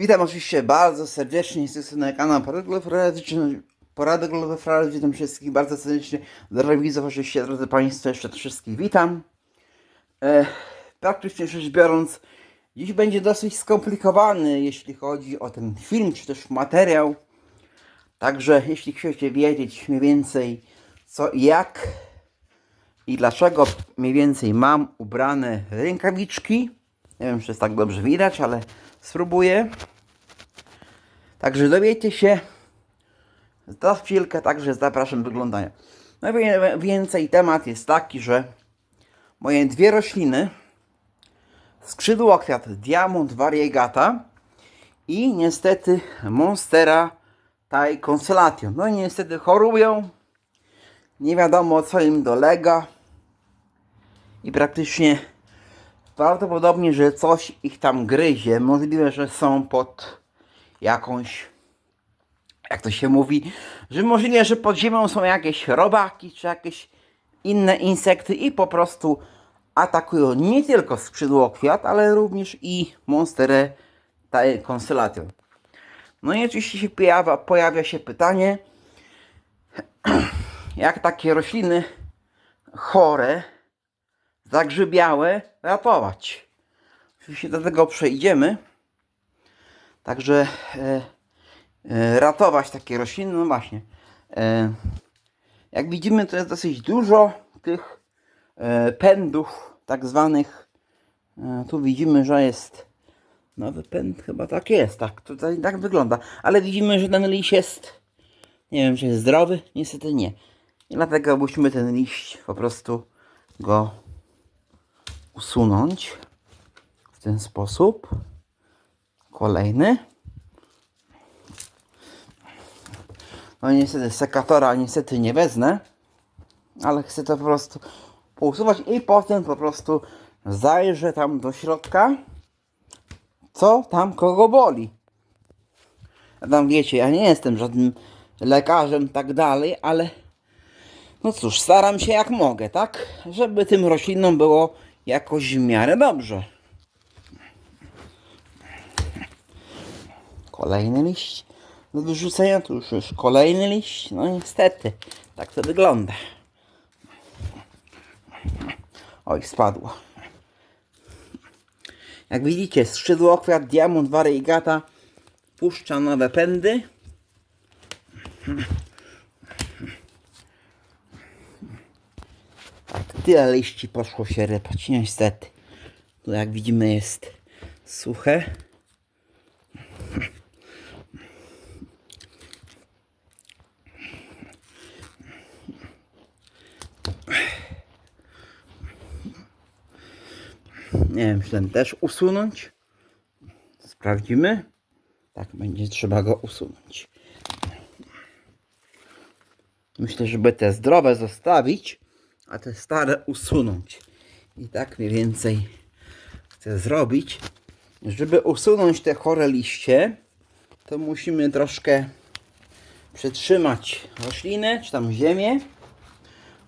Witam oczywiście bardzo serdecznie z tej strony kanału Porady. Porady Globofralistyczny. Witam wszystkich bardzo serdecznie. Widzów, oczywiście, drodzy Państwo, jeszcze wszystkich witam. E, praktycznie rzecz biorąc, dziś będzie dosyć skomplikowany, jeśli chodzi o ten film, czy też materiał. Także jeśli chcecie wiedzieć mniej więcej co i jak i dlaczego mniej więcej mam ubrane rękawiczki, nie wiem, czy jest tak dobrze widać, ale spróbuję. Także dowiecie się za chwilkę, także zapraszam do oglądania. No więcej temat jest taki, że moje dwie rośliny skrzydłokwiat Diamond Variegata i niestety Monstera Thai Constellation. No i niestety chorują. Nie wiadomo co im dolega. I praktycznie prawdopodobnie, że coś ich tam gryzie. Możliwe, że są pod jakąś, jak to się mówi, że możliwe, że pod ziemią są jakieś robaki czy jakieś inne insekty i po prostu atakują nie tylko skrzydłokwiat, ale również i monsterę Constellation. No i oczywiście się pojawia, pojawia się pytanie, jak takie rośliny chore, zagrzybiałe ratować. Oczywiście do tego przejdziemy. Także e, e, ratować takie rośliny, no właśnie. E, jak widzimy, to jest dosyć dużo tych e, pędów, tak zwanych. E, tu widzimy, że jest nowy pęd, chyba tak jest, tak, tutaj tak wygląda. Ale widzimy, że ten liść jest, nie wiem, czy jest zdrowy, niestety nie. I dlatego musimy ten liść po prostu go usunąć w ten sposób. Kolejny. No niestety sekatora niestety nie wezmę, ale chcę to po prostu pousuwać i potem po prostu zajrzę tam do środka, co tam kogo boli. A tam wiecie, ja nie jestem żadnym lekarzem tak dalej, ale no cóż, staram się jak mogę, tak? Żeby tym roślinom było jakoś w miarę dobrze. Kolejny liść do wyrzucenia, tu już jest kolejny liść. No niestety, tak to wygląda. Oj, spadło. Jak widzicie, skrzydłokwiat Diamond Variegata puszcza nowe pędy. Tyle liści poszło się rypać, niestety. Tu jak widzimy jest suche. Nie wiem, czy ten też usunąć. Sprawdzimy. Tak, będzie trzeba go usunąć. Myślę, żeby te zdrowe zostawić, a te stare usunąć. I tak mniej więcej chcę zrobić. Żeby usunąć te chore liście, to musimy troszkę przytrzymać roślinę, czy tam ziemię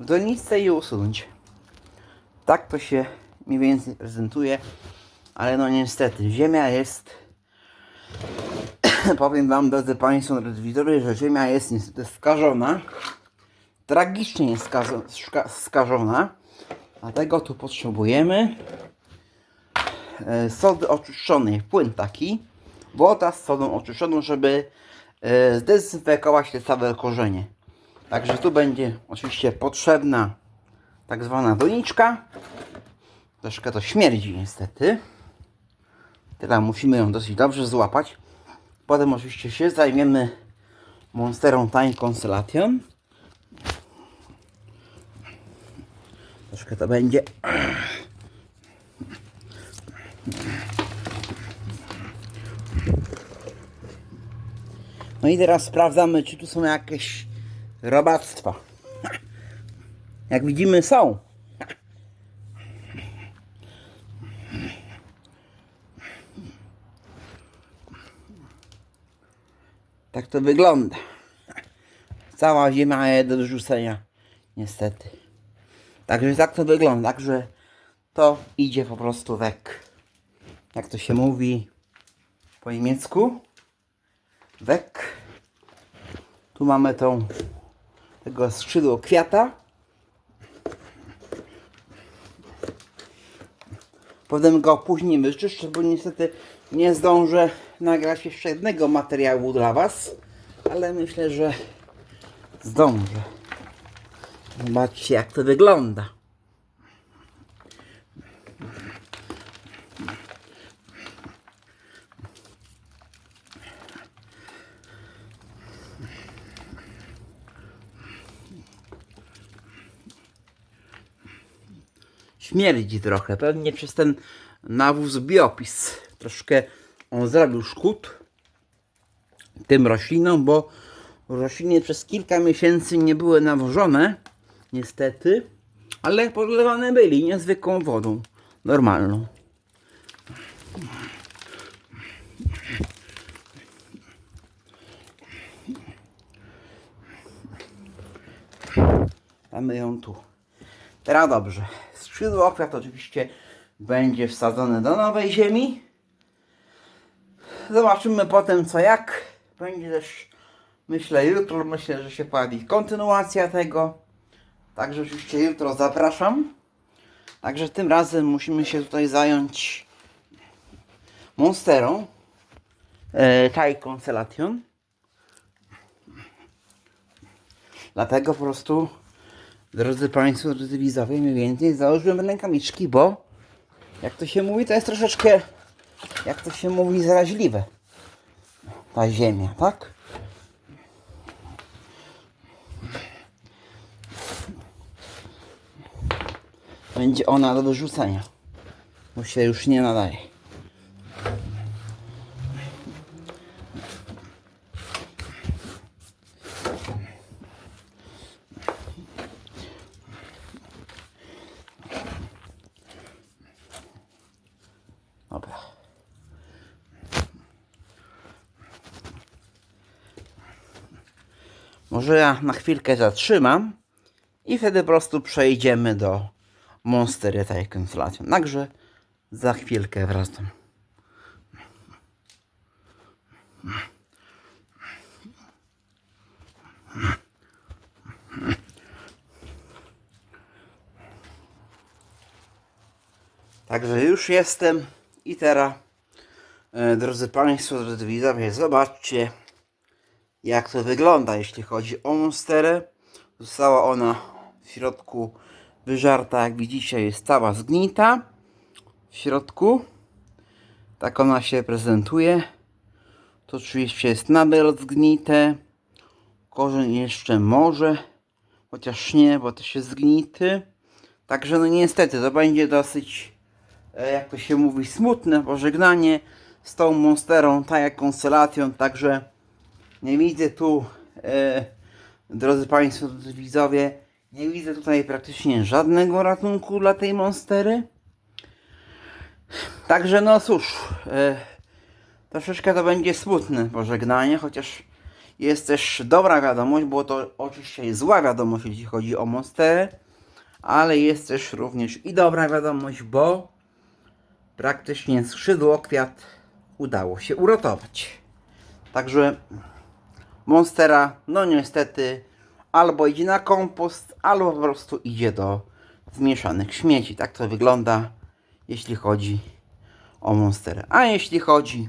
w doniczce i usunąć. Tak to się mniej więcej prezentuje, ale no niestety ziemia jest powiem wam drodzy państwo, drodzy widzowie, że ziemia jest niestety skażona tragicznie jest skażona dlatego tu potrzebujemy e, sody oczyszczonej, płyn taki woda z sodą oczyszczoną, żeby e, zdezynfekować te całe korzenie także tu będzie oczywiście potrzebna tak zwana doniczka Troszkę to śmierdzi niestety. Teraz musimy ją dosyć dobrze złapać. Potem oczywiście się zajmiemy Monsterą Time Constellation. Troszkę to będzie. No i teraz sprawdzamy, czy tu są jakieś robactwa. Jak widzimy są. Tak to wygląda. Cała ziemia jest do wyrzucenia. Niestety. Także tak to wygląda, także to idzie po prostu wek. Jak to się mówi po niemiecku? Wek. Tu mamy tą tego skrzydło kwiata. Potem go później wyczyszczę, bo niestety nie zdążę nagrać jeszcze jednego materiału dla Was, ale myślę, że zdążę. Zobaczcie jak to wygląda. Śmierdzi trochę, pewnie przez ten nawóz biopis. Troszkę on zrobił szkód tym roślinom, bo rośliny przez kilka miesięcy nie były nawożone, niestety, ale podlewane byli niezwykłą wodą, normalną. Damy ją tu. Teraz dobrze. Skrzydło kwiat oczywiście będzie wsadzone do nowej ziemi. Zobaczymy potem co jak. Będzie też, myślę, jutro, myślę, że się pojawi kontynuacja tego. Także oczywiście jutro zapraszam. Także tym razem musimy się tutaj zająć monsterą. E, Thai Constellation. Dlatego po prostu, drodzy Państwo, drodzy widzowie, mniej więcej założyłem rękawiczki, bo jak to się mówi, to jest troszeczkę, jak to się mówi, zaraźliwe. Ta ziemia, tak? Będzie ona do wyrzucenia, bo się już nie nadaje. Dobra. Może ja na chwilkę zatrzymam i wtedy po prostu przejdziemy do Monstery tej Constellation. Także za chwilkę wracam. Także już jestem i teraz, e, drodzy Państwo, drodzy widzowie, zobaczcie jak to wygląda, jeśli chodzi o monsterę. Została ona w środku wyżarta, jak widzicie, jest cała zgnita w środku. Tak ona się prezentuje. To oczywiście jest nadal zgnite. Korzeń jeszcze może, chociaż nie, bo też jest zgnity. Także no niestety to będzie dosyć, e, jak to się mówi, smutne pożegnanie z tą monsterą, tak jak Constellation. Także nie widzę tu, e, drodzy Państwo, drodzy widzowie, nie widzę tutaj praktycznie żadnego ratunku dla tej monstery. Także no cóż, e, troszeczkę to będzie smutne pożegnanie, chociaż jest też dobra wiadomość, bo to oczywiście zła wiadomość, jeśli chodzi o monsterę, ale jest też również i dobra wiadomość, bo praktycznie skrzydło kwiat udało się uratować. Także Monstera, no niestety, albo idzie na kompost, albo po prostu idzie do zmieszanych śmieci. Tak to wygląda, jeśli chodzi o Monsterę. A jeśli chodzi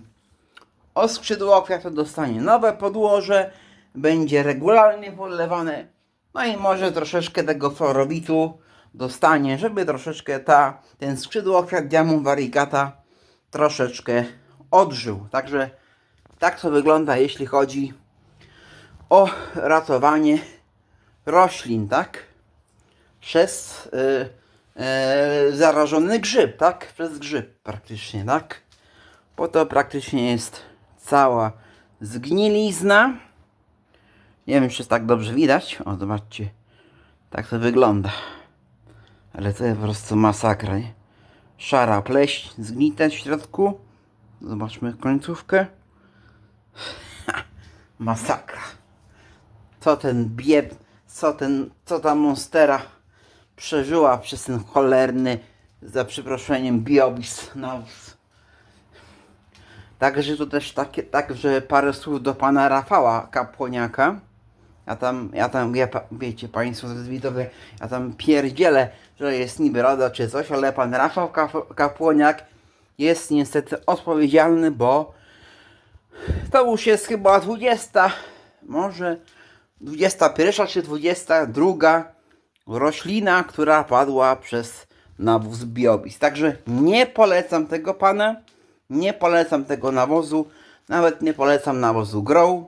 o skrzydłowia, to dostanie nowe podłoże, będzie regularnie podlewane, no i może troszeczkę tego florowitu dostanie, żeby troszeczkę ta, ten skrzydłokwiat Diamond Variegata troszeczkę odżył. Także tak to wygląda, jeśli chodzi o ratowanie roślin, tak? Przez y, y, zarażony grzyb, tak? Przez grzyb praktycznie, tak? Bo to praktycznie jest cała zgnilizna. Nie wiem, czy jest tak dobrze widać. O, zobaczcie. Tak to wygląda. Ale to jest po prostu masakra, nie? Szara pleść, zgnite w środku. Zobaczmy końcówkę. Masakra co ten bieb, co ten, co ta monstera przeżyła przez ten cholerny, za przeproszeniem, biobis nawóz. Także to też takie, także parę słów do pana Rafała Kapłoniaka. Ja tam, ja tam, wie, wiecie Państwo z widowie, ja tam pierdzielę, że jest niby rada czy coś, ale pan Rafał Kap- Kapłoniak jest niestety odpowiedzialny, bo to już jest chyba 20, może 21 czy 22 roślina, która padła przez nawóz biobis. Także nie polecam tego pana, nie polecam tego nawozu, nawet nie polecam nawozu grow,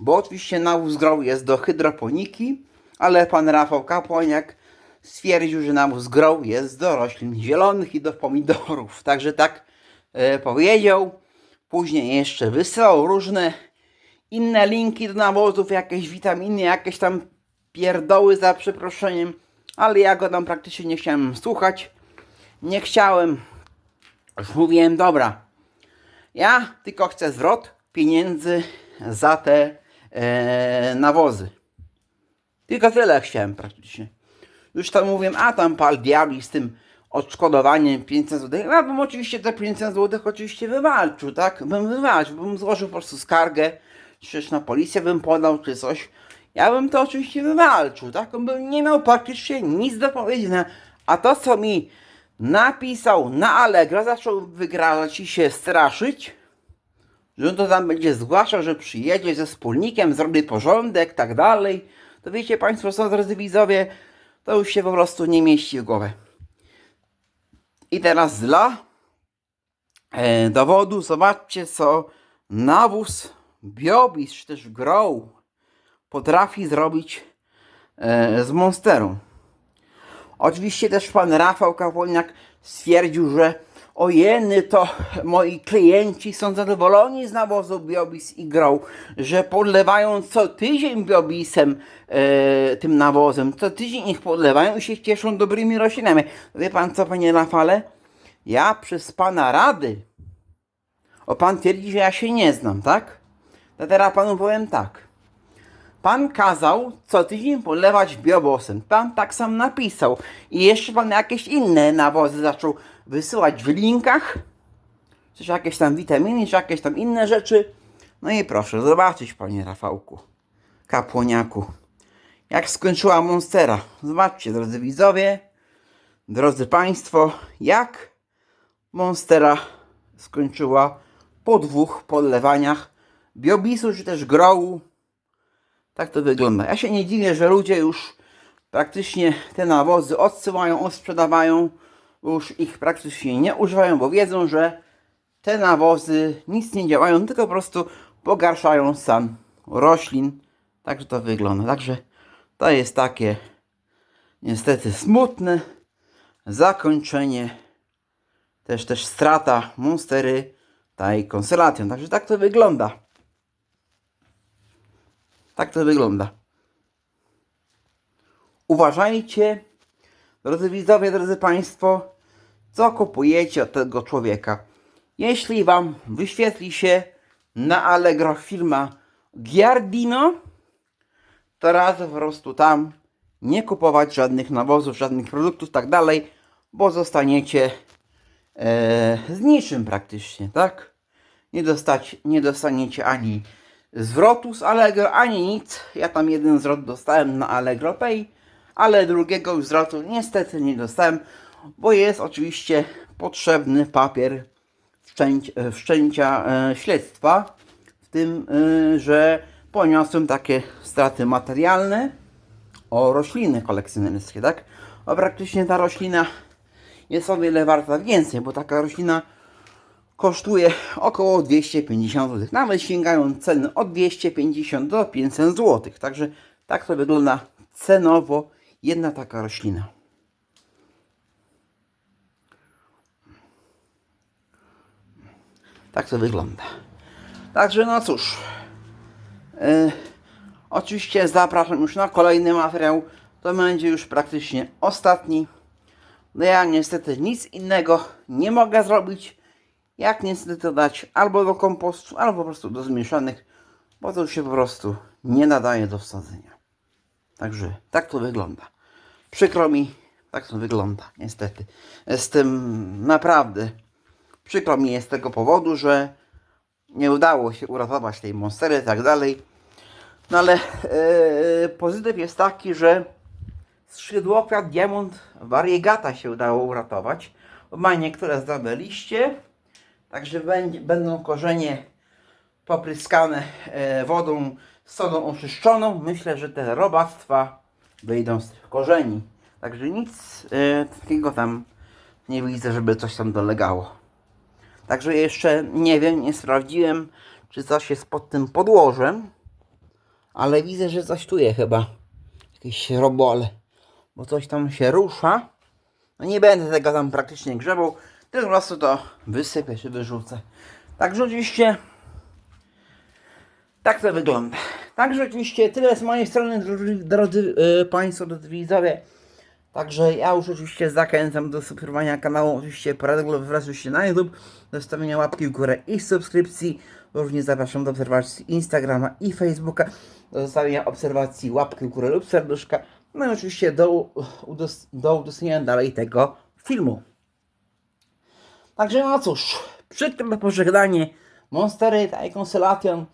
bo oczywiście nawóz grow jest do hydroponiki, ale pan Rafał Kapłaniak stwierdził, że nawóz grow jest do roślin zielonych i do pomidorów. Także tak e, powiedział. Później jeszcze wysyłał różne inne linki do nawozów, jakieś witaminy, jakieś tam pierdoły za przeproszeniem, ale ja go tam praktycznie nie chciałem słuchać. Nie chciałem. Już mówiłem, dobra, ja tylko chcę zwrot pieniędzy za te e, nawozy. Tylko tyle chciałem praktycznie. Już tam mówiłem, a tam pal diabli z tym odszkodowaniem 500 zł. Ja bym oczywiście te 500 zł oczywiście wywalczył, tak? Bym wywalczył, bym złożył po prostu skargę, czy na policję bym podał, czy coś. Ja bym to oczywiście wywalczył, tak? Bym nie miał praktycznie nic do powiedzenia. A to, co mi napisał na Allegro, zaczął wygrać i się straszyć, że on to tam będzie zgłaszał, że przyjedzie ze wspólnikiem, zrobi porządek, tak dalej. To wiecie Państwo, są drodzy widzowie, to już się po prostu nie mieści w głowę. I teraz dla e, dowodu zobaczcie, co nawóz biobis, czy też grow potrafi zrobić e, z monsterą. Oczywiście też pan Rafał Kapłoniak stwierdził, że ojeny to moi klienci są zadowoleni z nawozu Biobis i Grow, że podlewają co tydzień Biobisem e, tym nawozem, co tydzień ich podlewają i się cieszą dobrymi roślinami. Wie pan co panie Rafale? Ja przez pana rady, o pan twierdzi, że ja się nie znam, tak? To teraz panu powiem tak. Pan kazał co tydzień polewać biobosem. Pan tak sam napisał. I jeszcze pan jakieś inne nawozy zaczął wysyłać w linkach. Coś jakieś tam witaminy, czy jakieś tam inne rzeczy. No i proszę zobaczyć, panie Rafałku, kapłoniaku, jak skończyła Monstera. Zobaczcie, drodzy widzowie, drodzy państwo, jak Monstera skończyła po dwóch podlewaniach biobisu, czy też grołu. Tak to wygląda. Ja się nie dziwię, że ludzie już praktycznie te nawozy odsyłają, odsprzedawają, już ich praktycznie nie używają, bo wiedzą, że te nawozy nic nie działają, tylko po prostu pogarszają stan roślin. Także to wygląda. Także to jest takie niestety smutne zakończenie. Też też strata Monstery tej Constellation. Także tak to wygląda. Tak to wygląda. Uważajcie, drodzy widzowie, drodzy Państwo, co kupujecie od tego człowieka. Jeśli Wam wyświetli się na Allegro firma Giardino, to raz po prostu tam nie kupować żadnych nawozów, żadnych produktów, tak dalej, bo zostaniecie e, z niczym praktycznie, tak? Nie, dostać, nie dostaniecie ani zwrotu z Allegro, ani nic. Ja tam jeden zwrot dostałem na Allegro Pay, ale drugiego już zwrotu niestety nie dostałem, bo jest oczywiście potrzebny papier wszczęć, e, wszczęcia e, śledztwa, w tym, e, że poniosłem takie straty materialne o rośliny kolekcjonerskie, tak? A praktycznie ta roślina jest o wiele warta więcej, bo taka roślina kosztuje około 250 zł. Nawet sięgają ceny od 250 do 500 zł. Także tak to wygląda cenowo jedna taka roślina. Tak to wygląda. Także no cóż. Yy, oczywiście zapraszam już na kolejny materiał. To będzie już praktycznie ostatni. No ja niestety nic innego nie mogę zrobić. Jak niestety to dać albo do kompostu, albo po prostu do zmieszanych, bo to się po prostu nie nadaje do wsadzenia. Także tak to wygląda. Przykro mi, Tak to wygląda, niestety. Z tym naprawdę przykro mi jest z tego powodu, że nie udało się uratować tej monstery i tak dalej. No ale e, pozytyw jest taki, że skrzydłokwiat diamont variegata się udało uratować. Ma niektóre zdrowe liście, także będą korzenie popryskane e, wodą sodą oczyszczoną. Myślę, że te robactwa wyjdą z tych korzeni. Także nic e, takiego tam nie widzę, żeby coś tam dolegało. Także jeszcze nie wiem, nie sprawdziłem, czy coś jest pod tym podłożem. Ale widzę, że coś tu jest chyba. Jakieś robole. Bo coś tam się rusza. No nie będę tego tam praktycznie grzebał. Tylko po to wysypię czy wyrzucę. Także oczywiście tak to wygląda. Także oczywiście tyle z mojej strony, drodzy, drodzy yy, Państwo, drodzy widzowie. Także ja już oczywiście zachęcam do subskrybowania kanału, oczywiście Paradoglow wraz się na YouTube, do stawienia łapki w górę i subskrypcji. Również zapraszam do obserwacji Instagrama i Facebooka, do zostawienia obserwacji łapki w górę lub serduszka. No i oczywiście do, udos- do udostępnienia dalej tego filmu. Także no cóż, przykre pożegnanie Monstery i Constellation,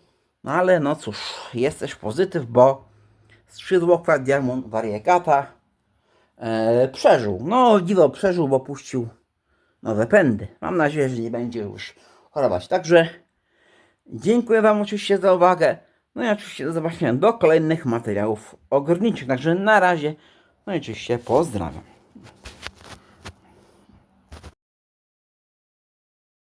no ale no cóż, jest też pozytyw, bo skrzydłokład Diamond Variegata e, przeżył. No dziwo przeżył, bo puścił nowe pędy. Mam nadzieję, że nie będzie już chorować. Także dziękuję Wam oczywiście za uwagę. No i oczywiście do zobaczenia do kolejnych materiałów ogrodniczych. Także na razie. No i oczywiście pozdrawiam.